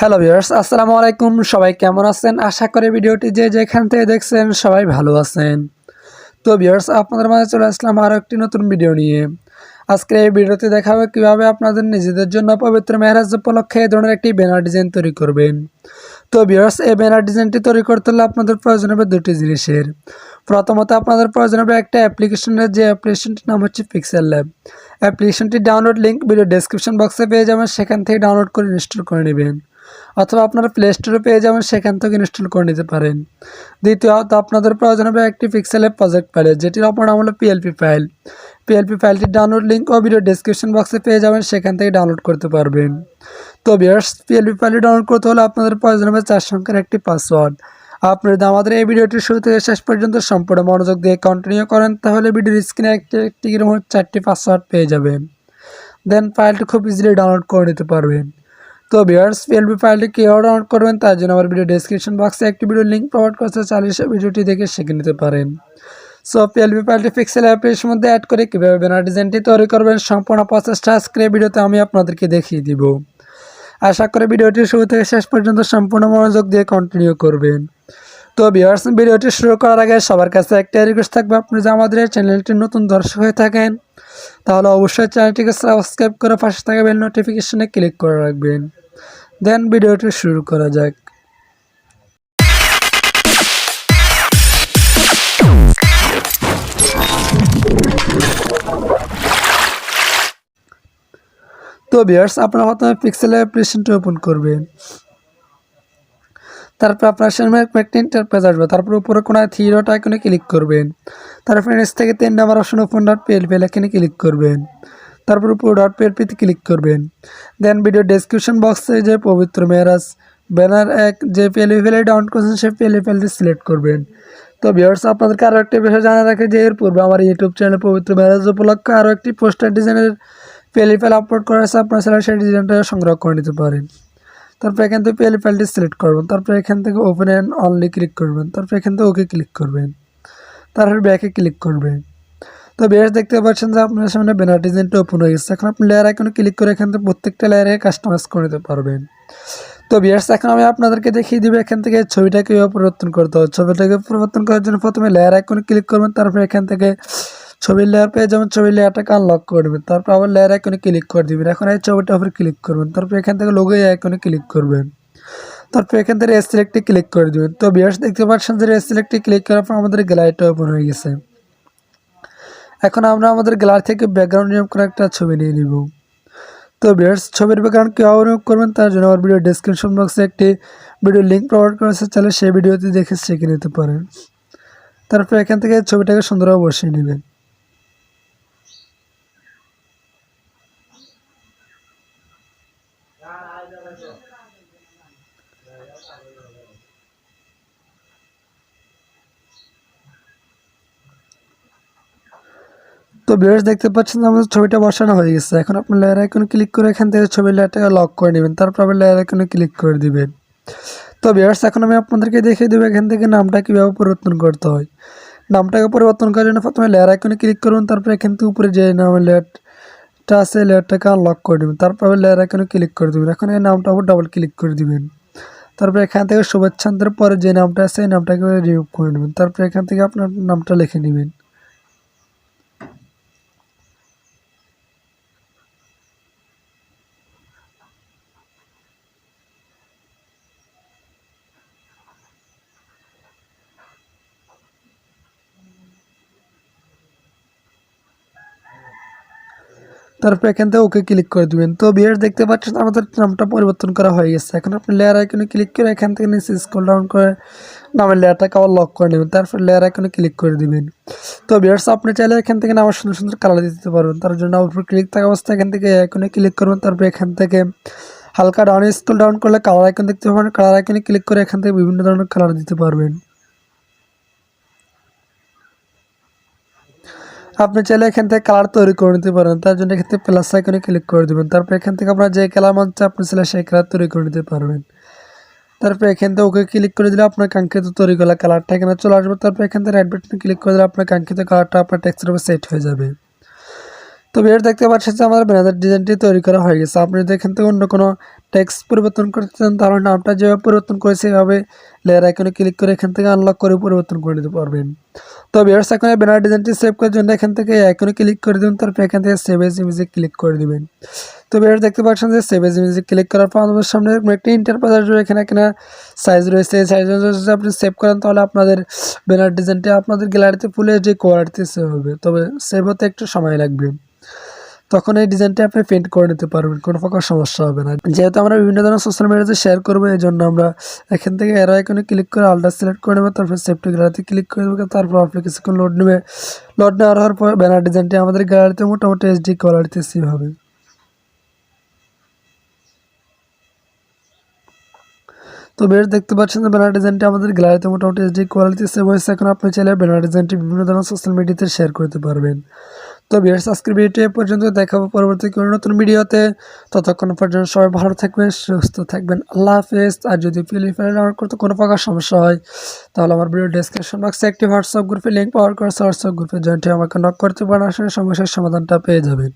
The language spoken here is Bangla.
হ্যালো ভিউয়ার্স আসসালামু আলাইকুম। সবাই কেমন আছেন? আশা করি ভিডিওটি যে যেখান থেকে দেখছেন সবাই ভালো আছেন। তো ভিউয়ার্স আপনাদের মাঝে চলে আসলাম আরও একটি নতুন ভিডিও নিয়ে। আজকে এই ভিডিওতে দেখাবে কীভাবে আপনাদের নিজেদের জন্য পবিত্র মেহরাজ উপলক্ষে এই ধরনের একটি ব্যানার ডিজাইন তৈরি করবেন। তো বিয়ার্স এই ব্যানার ডিজাইনটি তৈরি করতে হলে আপনাদের প্রয়োজন হবে দুটি জিনিসের। প্রথমত আপনাদের প্রয়োজন হবে একটা অ্যাপ্লিকেশনের যে অ্যাপ্লিকেশনটির নাম হচ্ছে পিক্সেল ল্যাব অ্যাপ্লিকেশনটি ডাউনলোড লিঙ্ক ভিডিও ডেসক্রিপশন বক্সে পেয়ে যাবেন, সেখান থেকে ডাউনলোড করে ইনস্টল করে নেবেন। অথবা আপনারা প্লে স্টোরে পেয়ে যাবেন, সেখান থেকে ইনস্টল করে নিতে পারেন। দ্বিতীয়ত, আপনাদের প্রয়োজন হবে একটি পিক্সেলের প্রজেক্ট ফাইল যেটির অপর নাম হলো পিএলপি ফাইল পিএলপি ফাইলটির ডাউনলোড লিঙ্ক ও ভিডিও ডেসক্রিপশন বক্সে পেয়ে যাবেন, সেখান থেকে ডাউনলোড করতে পারবেন। তো বিয়ার্স পিএলপি ফাইলটি ডাউনলোড করতে হলে আপনাদের প্রয়োজন হবে চার সংখ্যার একটি পাসওয়ার্ড আপনি যদি আমাদের এই ভিডিওটি শুরু থেকে শেষ পর্যন্ত সম্পূর্ণ মনোযোগ দিয়ে কন্টিনিউ করেন, তাহলে ভিডিওর স্ক্রিনে একটি একটি চারটি পাসওয়ার্ড পেয়ে যাবেন। দেন ফাইলটি খুব ইজিলি ডাউনলোড করে নিতে পারবেন। তো বিয়ার্স পিএলপি ফাইলটি কীভাবে ডাউনলোড করবেন, তার জন্য আমার ভিডিও ডেসক্রিপশন বক্সে একটি ভিডিও লিঙ্ক প্রোভাইড করছে চালিয়ে সে ভিডিওটি দেখে শিখে নিতে পারেন। সো পিএলপি ফাইলটি পিক্সেল অ্যাপের মধ্যে অ্যাড করে কীভাবে ব্যানার ডিজাইনটি তৈরি করবেন, সম্পূর্ণ প্রচেষ্টা আজকের ভিডিওতে আমি আপনাদেরকে দেখিয়ে দিব। আশা করি ভিডিওটি শুরু থেকে শেষ পর্যন্ত সম্পূর্ণ মনোযোগ দিয়ে কন্টিনিউ করবেন। তো বিয়ার্স ভিডিওটি শুরু করার আগে সবার কাছে একটা রিকোয়েস্ট থাকবে, আপনি যে আমাদের চ্যানেলটি নতুন দর্শক হয়ে থাকেন, তাহলে অবশ্যই চ্যানেলটিকে সাবস্ক্রাইব করে পাশে থাকা বেল নোটিফিকেশনে ক্লিক করে রাখবেন। দেন ভিডিওটি শুরু করা যাক। তো বিয়ার্স আপনার প্রথমে পিক্সেল অ্যাপ্লিকেশনটি ওপেন করবেন। তারপর আপনার সামনে একটা আসবে। তারপর উপরে কোনো থ্রি ডট আইকনে ক্লিক করবেন। তারপর নিচ থেকে তিন number option open dot PLP এখানে ক্লিক করবেন। তারপর উপর ডট পিএলপিতে ক্লিক করবেন। দেন ভিডিও ডেসক্রিপশন বক্সে যে পবিত্র মেয়ারাজ ব্যানার এক, যে পিএলপি ফেলে ডাউন করছেন, সেই পিএলপি ফেলটি সিলেক্ট করবেন। তো ভিউয়ার্স আপনাদেরকে আরও একটা বিষয় জানা রাখে যে, এর পূর্বে আমার ইউটিউব চ্যানেল পবিত্র মেয়ারাজ উপলক্ষে আরও একটি পোস্টার ডিজাইনের পিএলপি ফেল আপলোড করা আছে আপনারা চাইলে সেই ডিজাইনটা সংগ্রহ করে নিতে পারেন। তারপর এখান থেকে পিএলপি ফাইলটি সিলেক্ট করবেন। তারপর এখান থেকে ওপেন অ্যান্ড অনলি ক্লিক করবেন। তারপর এখান থেকে ওকে ক্লিক করবেন। তারপর ব্যাকে ক্লিক করবেন। তো বেশ দেখতে পাচ্ছেন যে আপনার সামনে ব্যানার ডিজাইনটা ওপেন হয়ে গেছে। এখন আপনি লেয়ার আইকনে ক্লিক করে এখান থেকে প্রত্যেকটা লেয়ারে কাস্টমাইজ করে নিতে পারবেন। তো বিয়ার্স এখন আমি আপনাদেরকে দেখিয়ে দিব এখান থেকে ছবিটা কীভাবে পরিবর্তন করতে হবে। ছবিটাকে পরিবর্তন করার জন্য প্রথমে লেয়ার আইকনে ক্লিক করবেন, তারপর এখান থেকে ছবির লেয়ার পেয়ে যেমন ছবির লেয়ারটাকে আনলক করে দেবেন তারপর আবার লেয়ার আইকনে ক্লিক করে দিবেন। এখন এই ছবিটার উপরে ক্লিক করবেন, তারপর এখান থেকে লোগো আইকনে ক্লিক করবেন। তারপর এখান থেকে সিলেক্টে ক্লিক করে দেবেন। তো বিয়ার্স দেখতে পাচ্ছেন যে সিলেক্টে ক্লিক করার পর আমাদের গ্যালারিটা ওপেন হয়ে গেছে। এখন আমরা আমাদের গ্যালারি থেকে ব্যাকগ্রাউন্ড নিয়ম করে একটা ছবি নিয়ে নিব। তো ব্রেডস ছবির ব্যাকগ্রাউন্ড কীভাবে নিয়োগ করবেন তার জন্য আমার ভিডিও ডিসক্রিপশন বক্সে একটি ভিডিও লিঙ্ক প্রোভাইড করেছে তাহলে সেই ভিডিওতে দেখে শিখে নিতে পারেন। তারপর এখান থেকে ছবিটাকে সুন্দরভাবে বসিয়ে নেবেন। তো বিয়ার্স দেখতে পাচ্ছেন আমাদের ছবিটা বসানো হয়ে গেছে। এখন আপনি লেয়ার আইকনে ক্লিক করে এখান থেকে ছবির লেয়ারটাকে লক করে নেবেন। তারপর আবার লেয়ার আইকনে ক্লিক করে দিবেন। তো বিয়ার্স এখন আমি আপনাদেরকে দেখিয়ে দেবো এখান থেকে নামটা কীভাবে পরিবর্তন করতে হয়। নামটাকে পরিবর্তন করার জন্য প্রথমে লেয়ার আইকনে ক্লিক করুন। তারপর এখান থেকে উপরে যে নামের লেয়ারটা আছে লেয়ারটাকে আনলক করে দেবেন তারপর আবার লেয়ার আইকনে ক্লিক করে দেবেন। এখন এই নামটা আবার ডাবল ক্লিক করে দিবেন। তারপর এখান থেকে শুভেচ্ছান্তের পরে যে নামটা আছে, এই নামটাকে রিমুভ করে নেবেন। তারপর এখান থেকে আপনার নামটা লিখে নেবেন। তারপর এখান থেকে ওকে ক্লিক করে দেবেন। তো বিয়ার দেখতে পাচ্ছেন আমাদের নামটা পরিবর্তন করা হয়ে গেছে। এখন আপনি লেয়ার আইকনে ক্লিক করে এখান থেকে নিচে স্ক্রল ডাউন করে নামের লেয়ারটাকে আবার লক করে নেবেন। তারপর লেয়ার আইকনে ক্লিক করে দিবেন। তো বিয়ার্স আপনি চাইলে এখান থেকে নামের সুন্দর সুন্দর কালার দিতে পারবেন তার জন্য উপর ক্লিক থাকা অবস্থায় এখান থেকে আইকনে ক্লিক করবেন। তারপর এখান থেকে হালকা ডাউন স্ক্রল ডাউন করলে কালার আইকন দেখতে পাবেন। কালার আইকনে ক্লিক করে এখান থেকে বিভিন্ন ধরনের কালার দিতে পারবেন। আপনি চাইলে এখান থেকে কালার তৈরি করে নিতে পারেন। তার জন্য এখান থেকে প্লাস আইকনে ক্লিক করে দেবেন। তারপর এখান থেকে আপনার যে কালার মন চায় আপনি চাইলে সেই কালার তৈরি করে নিতে পারবেন। তারপর এখান থেকে ওকে ক্লিক করে দিলে আপনার কাঙ্ক্ষিত তৈরি করা কালারটা এখানে চলে আসবে। তারপর এখান থেকে রাইট বাটনে ক্লিক করে দিলে আপনার কাঙ্ক্ষিত কালারটা আপনার টেক্সটের উপর সেট হয়ে যাবে। তো বের দেখতে পাচ্ছেন যে আমার ব্যানার ডিজাইনটি তৈরি করা হয়ে গেছে। আপনি যদি এখান থেকে অন্য কোনো টেক্সট পরিবর্তন করতে চান, তাহলে নামটা যেভাবে পরিবর্তন করেছে সেভাবে লেয়ার আইকনে ক্লিক করে এখান থেকে আনলক করে পরিবর্তন করে নিতে পারবেন। তো বিয়ার্স এই ব্যানার ডিজাইনটি সেভ করার জন্য এখান থেকে আইকনে ক্লিক করে দেবেন, তারপর এখান থেকে সেভ এজ ইমেজে ক্লিক করে দিবেন। তো বিয়ার্স দেখতে পাচ্ছেন যে সেভ এজ ইমেজে ক্লিক করার পর আমাদের সামনে একটি ইন্টারপ্রেটার এখানে এখানে সাইজ রয়েছে। এই সাইজ যদি আপনি সেভ করেন, তাহলে আপনাদের ব্যানার ডিজাইনটি আপনাদের গ্যালারিতে ফুলে যে কোয়ালিটিতে সেভ হবে। তবে সেভ হতে একটু সময় লাগবে। তখন এই ডিজাইনটা আপনি প্রিন্ট করে নিতে পারবেন, কোনো প্রকার সমস্যা হবে না। যেহেতু আমরা বিভিন্ন ধরনের সোশ্যাল মিডিয়াতে শেয়ার করব, এই জন্য আমরা এখান থেকে এর আইকনে ক্লিক করে আলটা সিলেক্ট করে নেব, তারপর সেফটি গ্যালারিতে ক্লিক করে দেবো তারপর আপনি কিছুক্ষণ লোড নেবে। লোড নেওয়ার হওয়ার পর ব্যানার ডিজাইনটি আমাদের গ্যালারিতে মোটামুটি এইচডি কোয়ালিটিতে সেভ হবে। তো বেশ, দেখতে পাচ্ছেন ব্যানার ডিজাইনটি আমাদের গ্যালারিতে মোটামুটি এইচডি কোয়ালিটি সেভ হয়েছে। এখন আপনি চাইলে ব্যানার ডিজাইনটি বিভিন্ন ধরনের সোশ্যাল মিডিয়াতে শেয়ার করতে পারবেন। তো বিয়ার্স সাবস্ক্রাইব ভিডিওটি পর্যন্ত। দেখাবো পরবর্তী কোনো নতুন ভিডিওতে। ততক্ষণ পর্যন্ত সবাই ভালো থাকবেন, সুস্থ থাকবেন। আল্লাহ হাফেজ। আর যদি ফিলিপাইন ডাউনলোড করতে কোনো প্রকার সমস্যা হয়, তাহলে আমার ভিডিও ডিসক্রিপশন বক্সে একটি হোয়াটসঅ্যাপ গ্রুপে লিঙ্ক পাওয়ার করে হোয়াটসঅ্যাপ গ্রুপে জয়েন্ট আমাকে নক করতে পারেন আসলে সমস্যার সমাধানটা পেয়ে যাবেন।